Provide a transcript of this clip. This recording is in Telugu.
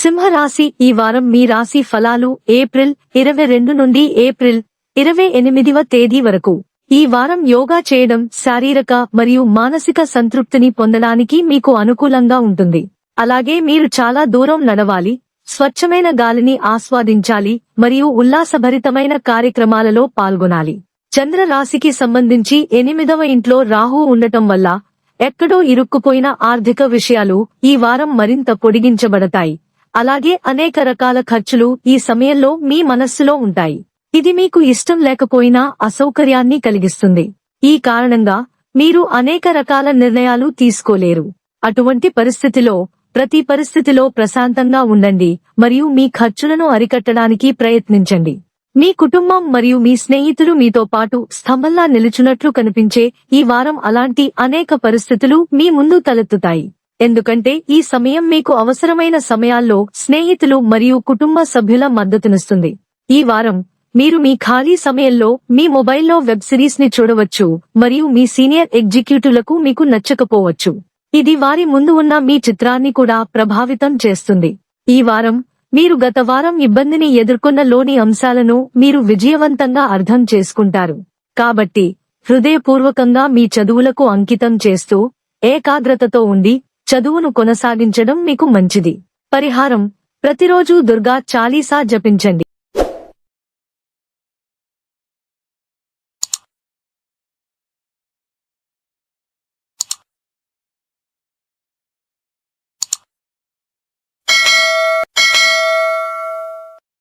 సింహరాశి ఈ వారం మీ రాశి ఫలాలు ఏప్రిల్ ఇరవై రెండు నుండి ఏప్రిల్ ఇరవై ఎనిమిదివ తేదీ వరకు. ఈ వారం యోగా చేయడం శారీరక మరియు మానసిక సంతృప్తిని పొందడానికి మీకు అనుకూలంగా ఉంటుంది. అలాగే మీరు చాలా దూరం నడవాలి స్వచ్ఛమైన గాలిని ఆస్వాదించాలి మరియు ఉల్లాసభరితమైన కార్యక్రమాలలో పాల్గొనాలి. చంద్ర రాశికి సంబంధించి ఎనిమిదవ ఇంట్లో రాహు ఉండటం వల్ల ఎక్కడో ఇరుక్కుపోయిన ఆర్థిక విషయాలు ఈ వారం మరింత పొడిగించబడతాయి. అలాగే అనేక రకాల ఖర్చులు ఈ సమయంలో మీ మనస్సులో ఉంటాయి. ఇది మీకు ఇష్టం లేకపోయినా అసౌకర్యాన్ని కలిగిస్తుంది. ఈ కారణంగా మీరు అనేక రకాల నిర్ణయాలు తీసుకోలేరు. అటువంటి పరిస్థితిలో ప్రతి పరిస్థితిలో ప్రశాంతంగా ఉండండి మరియు మీ ఖర్చులను అరికట్టడానికి ప్రయత్నించండి. మీ కుటుంబం మరియు మీ స్నేహితులు మీతో పాటు స్తంభంలా నిలుచున్నట్లు కనిపించే ఈ వారం అలాంటి అనేక పరిస్థితులు మీ ముందు తలెత్తుతాయి. ఎందుకంటే ఈ సమయం మీకు అవసరమైన సమయాల్లో స్నేహితులు మరియు కుటుంబ సభ్యుల మద్దతునిస్తుంది. ఈ వారం మీరు మీ ఖాళీ సమయంలో మీ మొబైల్లో వెబ్ సిరీస్ని చూడవచ్చు మరియు మీ సీనియర్ ఎగ్జిక్యూటివ్లకు మీకు నచ్చకపోవచ్చు. ఇది వారి ముందు ఉన్న మీ చిత్రాన్ని కూడా ప్రభావితం చేస్తుంది. ఈ వారం మీరు గత వారం ఇబ్బందిని ఎదుర్కొన్న లోని అంశాలను మీరు విజయవంతంగా అర్థం చేసుకుంటారు. కాబట్టి హృదయపూర్వకంగా మీ చదువులకు అంకితం చేస్తూ ఏకాగ్రతతో ఉండి చదువును కొనసాగించడం మీకు మంచిది. పరిహారం ప్రతిరోజు దుర్గా చాలీసా జపించండి.